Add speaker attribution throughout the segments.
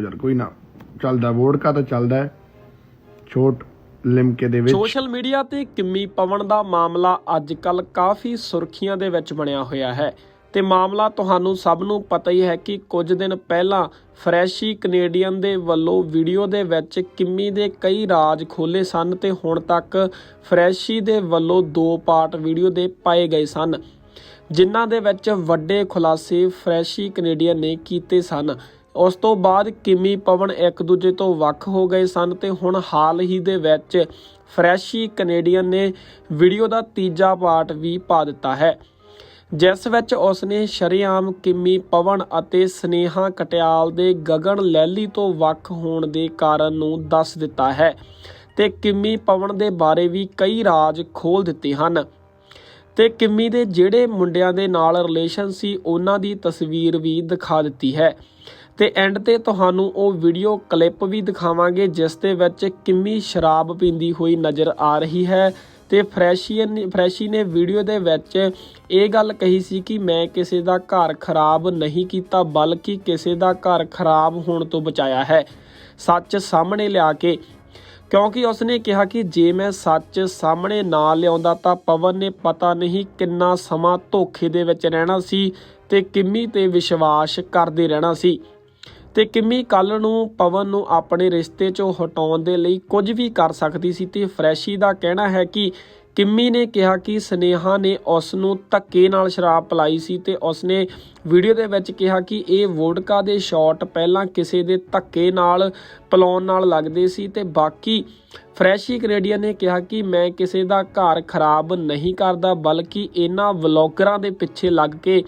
Speaker 1: ਯਾਰ, ਕੋਈ ਨਾ। ਚੱਲਦਾ, ਵੋਡਕਾ ਤਾਂ ਚੱਲਦਾ ਛੋਟ ਲਿਮਕੇ ਦੇ ਵਿੱਚ।
Speaker 2: ਸੋਸ਼ਲ ਮੀਡੀਆ ਤੇ ਕਿੰਮੀ ਪਵਨ ਦਾ ਮਾਮਲਾ ਅੱਜ ਕੱਲ ਕਾਫੀ ਸੁਰਖੀਆਂ ਦੇ ਵਿੱਚ ਬਣਿਆ ਹੋਇਆ ਹੈ। ਤੇ ਮਾਮਲਾ ਤੁਹਾਨੂੰ ਸਭ ਨੂੰ ਪਤਾ ਹੀ ਹੈ ਕਿ ਕੁਝ ਦਿਨ ਪਹਿਲਾਂ ਫਰੈਸ਼ੀ ਕੈਨੇਡੀਅਨ ਦੇ ਵੱਲੋਂ ਵੀਡੀਓ ਦੇ ਵਿੱਚ ਕਿੰਮੀ ਦੇ ਕਈ ਰਾਜ ਖੋਲੇ ਸਨ ਤੇ ਹੁਣ ਤੱਕ ਫਰੈਸ਼ੀ ਦੇ ਵੱਲੋਂ ਦੋ ਪਾਰਟ ਵੀਡੀਓ ਦੇ ਪਾਏ ਗਏ ਸਨ, ਜਿਨ੍ਹਾਂ ਦੇ ਵਿੱਚ ਵੱਡੇ ਖੁਲਾਸੇ ਫਰੈਸ਼ੀ ਕੈਨੇਡੀਅਨ ਨੇ ਕੀਤੇ ਸਨ। ਉਸ ਤੋਂ ਬਾਅਦ ਕਿਮੀ ਪਵਨ ਇੱਕ ਦੂਜੇ ਤੋਂ ਵੱਖ ਹੋ ਗਏ ਸਨ ਤੇ ਹੁਣ ਹਾਲ ਹੀ ਦੇ ਵਿੱਚ ਫਰੈਸ਼ੀ ਕੈਨੇਡੀਅਨ ਨੇ ਵੀਡੀਓ ਦਾ ਤੀਜਾ ਪਾਰਟ ਵੀ ਪਾ ਦਿੱਤਾ ਹੈ। ਜਿਸ ਵਿੱਚ ਉਸਨੇ ਸ਼ਰੇਆਮ ਕਿਮੀ ਪਵਨ ਅਤੇ ਸਨੇਹਾ ਕਟਿਆਲ ਦੇ ਗਗਨ ਲੈਲੀ ਤੋਂ ਵੱਖ ਹੋਣ ਦੇ ਕਾਰਨ ਨੂੰ ਦੱਸ ਦਿੱਤਾ ਹੈ ਤੇ ਕਿਮੀ ਪਵਨ ਦੇ ਬਾਰੇ ਵੀ ਕਈ ਰਾਜ ਖੋਲ ਦਿੱਤੇ ਹਨ। ਤੇ ਕਿਮੀ ਦੇ ਜਿਹੜੇ ਮੁੰਡਿਆਂ ਦੇ ਨਾਲ ਰਿਲੇਸ਼ਨ ਸੀ, ਉਹਨਾਂ ਦੀ ਤਸਵੀਰ ਵੀ ਦਿਖਾ ਦਿੱਤੀ ਹੈ। ਤੇ ਐਂਡ ਤੇ ਤੁਹਾਨੂੰ ਉਹ ਵੀਡੀਓ ਕਲਿੱਪ ਵੀ ਦਿਖਾਵਾਂਗੇ, ਜਿਸ ਦੇ ਵਿੱਚ ਕਿੰਮੀ ਸ਼ਰਾਬ ਪੀਂਦੀ ਹੋਈ ਨਜ਼ਰ ਆ ਰਹੀ ਹੈ। ਤੇ ਫਰੈਸ਼ੀਅਨ ਨੇ- ਫਰੈਸ਼ੀ ਨੇ ਵੀਡੀਓ ਦੇ ਵਿੱਚ ਇਹ ਗੱਲ ਕਹੀ ਸੀ ਕਿ ਮੈਂ ਕਿਸੇ ਦਾ ਘਰ ਖਰਾਬ ਨਹੀਂ ਕੀਤਾ, ਬਲਕਿ ਕਿਸੇ ਦਾ ਘਰ ਖਰਾਬ ਹੋਣ ਤੋਂ ਬਚਾਇਆ ਹੈ। ਸੱਚ ਸਾਹਮਣੇ ਲਿਆ ਕੇ ਕਿਉਂਕਿ ਉਸਨੇ ਕਿਹਾ ਕਿ ਜੇ ਮੈਂ ਸੱਚ ਸਾਹਮਣੇ ਨਾ ਲਿਆਉਂਦਾ ਤਾਂ ਪਵਨ ਨੇ ਪਤਾ ਨਹੀਂ ਕਿੰਨਾ ਸਮਾਂ ਧੋਖੇ ਦੇ ਵਿੱਚ ਰਹਿਣਾ ਸੀ ਤੇ ਕਿੰਮੀ ਤੇ ਵਿਸ਼ਵਾਸ ਕਰਦੇ ਰਹਿਣਾ ਸੀ। ਤੇ ਕਿੰਮੀ ਕੱਲ ਨੂੰ ਪਵਨ ਨੂੰ ਆਪਣੇ ਰਿਸ਼ਤੇ 'ਚੋਂ ਹਟਾਉਣ ਦੇ ਲਈ ਕੁਝ ਵੀ ਕਰ ਸਕਦੀ ਸੀ ਤੇ ਫਰੈਸ਼ੀ ਦਾ ਕਹਿਣਾ ਹੈ ਕਿ ਕਿੰਮੀ ਨੇ ਕਿਹਾ ਕਿ ਸਨੇਹਾ ਨੇ ਉਸ ਨੂੰ ਧੱਕੇ ਨਾਲ ਸ਼ਰਾਬ ਪਿਲਾਈ ਸੀ ਤੇ ਉਸਨੇ ਵੀਡੀਓ ਦੇ ਵਿੱਚ ਕਿਹਾ ਕਿ ਇਹ ਵੋਡਕਾ ਦੇ ਸ਼ਾਟ ਪਹਿਲਾਂ ਕਿਸੇ ਦੇ ਧੱਕੇ ਨਾਲ ਪਿਲਾਉਣ ਨਾਲ ਲੱਗਦੇ ਸੀ ਤੇ ਬਾਕੀ ਫਰੈਸ਼ੀ ਕੈਨੇਡੀਅਨ ਨੇ ਕਿਹਾ ਕਿ ਮੈਂ ਕਿਸੇ ਦਾ ਘਰ ਖਰਾਬ ਨਹੀਂ ਕਰਦਾ, ਬਲਕਿ ਇਹਨਾਂ ਵਲੌਗਰਾਂ ਦੇ ਪਿੱਛੇ ਲੱਗ ਕੇ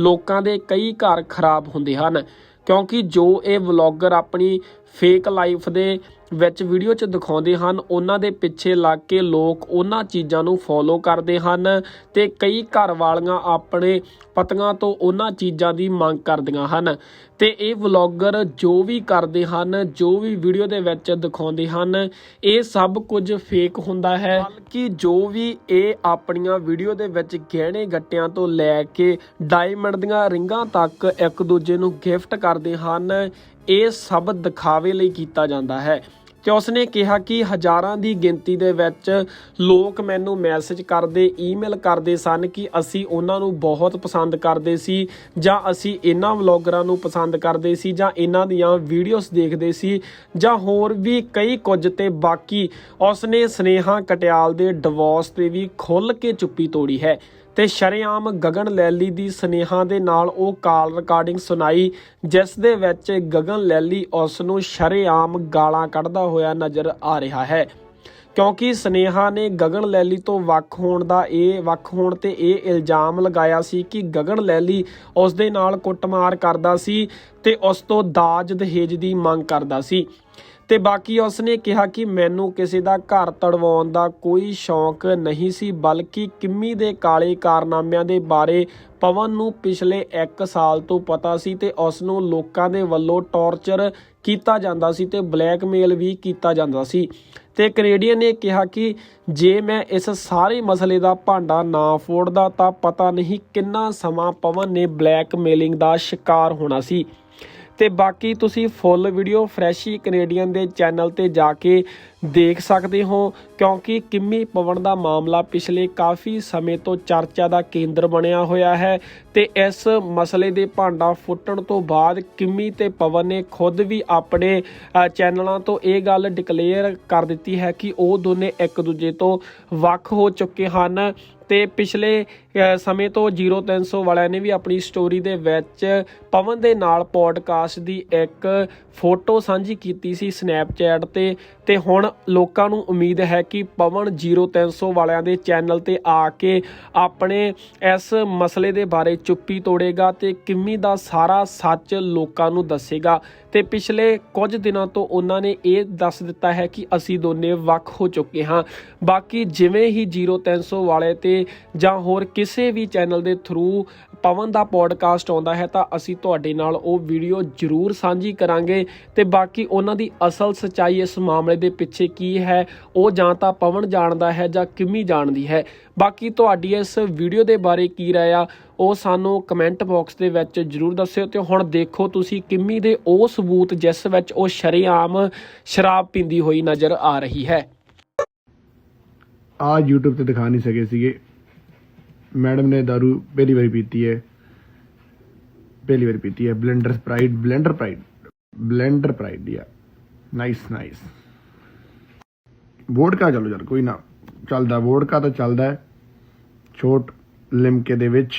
Speaker 2: ਲੋਕਾਂ ਦੇ ਕਈ ਘਰ ਖਰਾਬ ਹੁੰਦੇ ਹਨ। ਕਿਉਂਕਿ ਜੋ ਇਹ ਵਲੌਗਰ ਆਪਣੀ ਫੇਕ ਲਾਈਫ ਦੇ ਵਿੱਚ ਵੀਡੀਓ 'ਚ ਦਿਖਾਉਂਦੇ ਹਨ, ਉਹਨਾਂ ਦੇ ਪਿੱਛੇ ਲੱਗ ਕੇ ਲੋਕ ਉਹਨਾਂ ਚੀਜ਼ਾਂ ਨੂੰ ਫੋਲੋ ਕਰਦੇ ਹਨ ਤੇ ਕਈ ਘਰ ਵਾਲੀਆਂ ਆਪਣੇ ਪਤੀਆਂ ਤੋਂ ਉਹਨਾਂ ਚੀਜ਼ਾਂ ਦੀ ਮੰਗ ਕਰਦੀਆਂ ਹਨ। ਤੇ ਇਹ ਵਲੌਗਰ ਜੋ ਵੀ ਕਰਦੇ ਹਨ, ਜੋ ਵੀ ਵੀਡੀਓ ਦੇ ਵਿੱਚ ਦਿਖਾਉਂਦੇ ਹਨ, ਇਹ ਸਭ ਕੁਝ ਫੇਕ ਹੁੰਦਾ ਹੈ। ਬਲਕਿ ਜੋ ਵੀ ਇਹ ਆਪਣੀਆਂ ਵੀਡੀਓ ਦੇ ਵਿੱਚ ਗਹਿਣੇ ਗੱਟਿਆਂ ਤੋਂ ਲੈ ਕੇ ਡਾਇਮੰਡ ਦੀਆਂ ਰਿੰਗਾਂ ਤੱਕ ਇੱਕ ਦੂਜੇ ਨੂੰ ਗਿਫਟ ਕਰਦੇ ਹਨ, ਇਹ ਸਭ ਦਿਖਾਵੇ ਲਈ ਕੀਤਾ ਜਾਂਦਾ ਹੈ। ਤੇ ਉਸਨੇ ਕਿਹਾ ਕਿ ਹਜ਼ਾਰਾਂ ਦੀ ਗਿਣਤੀ ਦੇ ਵਿੱਚ ਲੋਕ ਮੈਨੂੰ ਮੈਸੇਜ ਕਰਦੇ ਈਮੇਲ ਕਰਦੇ ਸਨ ਕਿ ਅਸੀਂ ਉਹਨਾਂ ਨੂੰ ਬਹੁਤ ਪਸੰਦ ਕਰਦੇ ਸੀ ਜਾਂ ਅਸੀਂ ਇਹਨਾਂ ਵਲੌਗਰਾਂ ਨੂੰ ਪਸੰਦ ਕਰਦੇ ਸੀ ਜਾਂ ਇਹਨਾਂ ਦੀਆਂ ਵੀਡੀਓਜ਼ ਦੇਖਦੇ ਸੀ ਜਾਂ ਹੋਰ ਵੀ ਕਈ ਕੁਝ ਤੇ ਬਾਕੀ। ਉਸਨੇ ਸਨੇਹਾ ਕਟਿਆਲ ਦੇ ਡਿਵੋਰਸ ਤੇ ਵੀ ਖੁੱਲ ਕੇ ਚੁੱਪੀ ਤੋੜੀ ਹੈ। ਤੇ ਸ਼ਰੇਆਮ ਗਗਨ ਲੈਲੀ ਦੀ ਸਨੇਹਾ ਦੇ ਨਾਲ ਉਹ ਕਾਲ ਰਿਕਾਰਡਿੰਗ ਸੁਣਾਈ, ਜਿਸ ਦੇ ਵਿੱਚ ਗਗਨ ਲੈਲੀ ਉਸ ਨੂੰ ਸ਼ਰੇਆਮ ਗਾਲਾਂ ਕੱਢਦਾ ਹੋਇਆ ਨਜ਼ਰ ਆ ਰਿਹਾ ਹੈ। ਕਿਉਂਕਿ ਸਨੇਹਾ ਨੇ ਗਗਨ ਲੈਲੀ ਤੋਂ ਵੱਖ ਹੋਣ ਦਾ ਇਹ, ਵੱਖ ਹੋਣ ਤੇ ਇਹ ਇਲਜ਼ਾਮ ਲਗਾਇਆ ਸੀ ਕਿ ਗਗਨ ਲੈਲੀ ਉਸ ਦੇ ਨਾਲ ਕੁੱਟਮਾਰ ਕਰਦਾ ਸੀ ਤੇ ਉਸ ਤੋਂ ਦਾਜ ਦਹੇਜ ਦੀ ਮੰਗ ਕਰਦਾ ਸੀ। ਤੇ ਬਾਕੀ ਉਸਨੇ ਕਿਹਾ ਕਿ ਮੈਨੂੰ ਕਿਸੇ ਦਾ ਘਰ ਤੜਵਾਉਣ ਦਾ ਕੋਈ ਸ਼ੌਂਕ ਨਹੀਂ ਸੀ, ਬਲਕਿ ਕਿੰਮੀ ਦੇ ਕਾਲੇ ਕਾਰਨਾਮਿਆਂ ਦੇ ਬਾਰੇ ਪਵਨ ਨੂੰ ਪਿਛਲੇ 1 ਸਾਲ ਤੋਂ ਪਤਾ ਸੀ ਤੇ ਉਸ ਨੂੰ ਲੋਕਾਂ ਦੇ ਵੱਲੋਂ ਟੌਰਚਰ ਕੀਤਾ ਜਾਂਦਾ ਸੀ ਤੇ ਬਲੈਕਮੇਲ ਵੀ ਕੀਤਾ ਜਾਂਦਾ ਸੀ। ਤੇ ਕੈਨੇਡੀਅਨ ਨੇ ਕਿਹਾ ਕਿ ਜੇ ਮੈਂ ਇਸ ਸਾਰੇ ਮਸਲੇ ਦਾ ਭਾਂਡਾ ਨਾ ਫੋੜਦਾ ਤਾਂ ਪਤਾ ਨਹੀਂ ਕਿੰਨਾ ਸਮਾਂ ਪਵਨ ਨੇ ਬਲੈਕਮੇਲਿੰਗ ਦਾ ਸ਼ਿਕਾਰ ਹੋਣਾ ਸੀ। ਤੇ ਬਾਕੀ ਤੁਸੀਂ ਫੁੱਲ ਵੀਡੀਓ ਫਰੈਸ਼ੀ ਕੈਨੇਡੀਅਨ ਦੇ ਚੈਨਲ ਤੇ ਜਾ ਕੇ ਦੇਖ ਸਕਦੇ ਹੋ, ਕਿਉਂਕਿ ਕਿੰਮੀ ਪਵਨ ਦਾ ਮਾਮਲਾ ਪਿਛਲੇ ਕਾਫੀ ਸਮੇਂ ਤੋਂ ਚਰਚਾ ਦਾ ਕੇਂਦਰ ਬਣਿਆ ਹੋਇਆ ਹੈ ਤੇ ਇਸ ਮਸਲੇ ਦੇ ਭਾਂਡਾ ਫੁੱਟਣ ਤੋਂ ਬਾਅਦ ਕਿੰਮੀ ਤੇ ਪਵਨ ਨੇ ਖੁਦ ਵੀ ਆਪਣੇ ਚੈਨਲਾਂ ਤੋਂ ਇਹ ਗੱਲ ਡਿਕਲੇਅਰ ਕਰ ਦਿੱਤੀ ਹੈ ਕਿ ਉਹ ਦੋਨੇ ਇੱਕ ਦੂਜੇ ਤੋਂ ਵੱਖ ਹੋ ਚੁੱਕੇ ਹਨ ਤੇ ਪਿਛਲੇ ਸਮੇਂ ਤੋਂ 0300 ਵਾਲਿਆਂ ਨੇ ਵੀ ਆਪਣੀ ਸਟੋਰੀ ਦੇ ਵਿੱਚ ਪਵਨ ਦੇ ਨਾਲ ਪੋਡਕਾਸਟ ਦੀ ਇੱਕ ਫੋਟੋ ਸਾਂਝੀ ਕੀਤੀ ਸੀ ਸਨੈਪਚੈਟ ਤੇ ਤੇ ਹੁਣ ਲੋਕਾਂ ਨੂੰ ਉਮੀਦ ਹੈ ਕਿ ਪਵਨ 0300 ਵਾਲਿਆਂ ਦੇ ਚੈਨਲ ਤੇ ਆ ਕੇ ਆਪਣੇ ਇਸ ਮਸਲੇ ਦੇ ਬਾਰੇ ਚੁੱਪੀ ਤੋੜੇਗਾ ਤੇ ਕਿੰਮੀ ਦਾ ਸਾਰਾ ਸੱਚ ਲੋਕਾਂ ਨੂੰ ਦੱਸੇਗਾ। ਤੇ ਪਿਛਲੇ ਕੁਝ ਦਿਨਾਂ ਤੋਂ ਉਹਨਾਂ ਨੇ ਇਹ ਦੱਸ ਦਿੱਤਾ ਹੈ ਕਿ ਅਸੀਂ ਦੋਨੇ ਵੱਖ ਹੋ ਚੁੱਕੇ ਹਾਂ। ਬਾਕੀ ਜਿਵੇਂ ਹੀ 0300 ਵਾਲੇ ਤੇ ਜਾਂ ਹੋਰ ਕਿਸੇ ਵੀ ਚੈਨਲ ਦੇ ਥਰੂ ਪਵਨ ਦਾ ਪੋਡਕਾਸਟ ਆਉਂਦਾ ਹੈ ਤਾਂ ਅਸੀਂ ਤੁਹਾਡੇ ਨਾਲ ਉਹ ਵੀਡੀਓ ਜ਼ਰੂਰ ਸਾਂਝੀ ਕਰਾਂਗੇ। ਤੇ ਬਾਕੀ ਉਹਨਾਂ ਦੀ ਅਸਲ ਸਚਾਈ ਇਸ ਮਾਮਲੇ ਦੇ ਪਿੱਛੇ ਕੀ ਹੈ, ਉਹ ਜਾਂ ਤਾਂ ਪਵਨ ਜਾਣਦਾ ਹੈ ਜਾਂ ਕਿਮੀ ਜਾਣਦੀ ਹੈ। ਬਾਕੀ ਤੁਹਾਡੀ ਇਸ ਵੀਡੀਓ ਦੇ ਬਾਰੇ ਕੀ ਰਾਏ ਆ, ਉਹ ਸਾਨੂੰ ਕਮੈਂਟ ਬਾਕਸ ਦੇ ਵਿੱਚ ਜਰੂਰ ਦੱਸਿਓ ਤੇ ਹੁਣ ਦੇਖੋ ਤੁਸੀਂ ਕਿਮੀ ਦੇ ਉਹ ਸਬੂਤ ਜਿਸ ਵਿੱਚ ਉਹ ਸ਼ਰੇਆਮ ਸ਼ਰਾਬ ਪੀਂਦੀ ਹੋਈ ਨਜ਼ਰ ਆ ਰਹੀ ਹੈ।
Speaker 1: ਆ YouTube ਤੇ ਦਿਖਾ ਨਹੀਂ ਸਕੇ ਸੀਗੇ। ਮੈਡਮ ਨੇ दारू ਪਹਿਲੀ ਵਾਰੀ ਪੀਤੀ ਹੈ। ਪਹਿਲੀ ਵਾਰੀ ਪੀਤੀ ਹੈ। Blenders Sprite Blenders Pride. Blenders Pride, yeah. Nice nice vodka ਚਲੋ ਯਾਰ, ਕੋਈ ਨਾ। ਚੱਲਦਾ, ਵੋਡਕਾ ਤਾਂ ਚੱਲਦਾ ਛੋਟ ਲਿਮਕੇ ਦੇ ਵਿੱਚ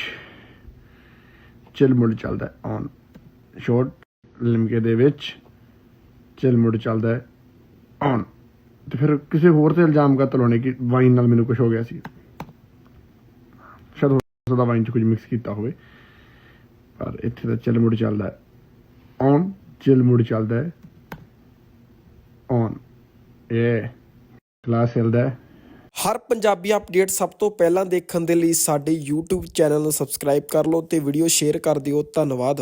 Speaker 1: ਚਿਲਮੁੜ ਚੱਲਦਾ ਔਨ ਛੋਟ ਲਿਮਕੇ ਦੇ ਵਿੱਚ ਚਿਲਮੁੜ ਚੱਲਦਾ ਹੈ। ਔਨ ਤੇ ਫਿਰ ਕਿਸੇ ਹੋਰ ਤੇ ਇਲਜ਼ਾਮ ਕਰ ਲਾਉਣੇ ਕਿ ਵਾਈਨ ਨਾਲ ਮੈਨੂੰ ਕੁਝ ਹੋ ਗਿਆ ਸੀ। ਸਕਦਾ ਵਾਈਨ ਚ ਕੁਝ ਮਿਕਸ ਕੀਤਾ ਹੋਵੇ। ਪਰ ਇੱਥੇ ਤਾਂ ਚਿਲਮੁੜ ਚੱਲਦਾ ਹੈ। ਔਨ ਚਿਲਮੁੜ ਚੱਲਦਾ ਹੈ। ਔਨ ਇਹ ਕਲਾਸ ਚੱਲਦਾ ਹੈ।
Speaker 2: ਹਰ ਪੰਜਾਬੀ ਅਪਡੇਟ ਸਭ ਤੋਂ ਪਹਿਲਾਂ ਦੇਖਣ ਦੇ ਲਈ ਸਾਡੇ YouTube ਚੈਨਲ ਨੂੰ ਸਬਸਕ੍ਰਾਈਬ ਕਰ ਲਓ ਤੇ ਵੀਡੀਓ ਸ਼ੇਅਰ ਕਰ ਦਿਓ। ਧੰਨਵਾਦ।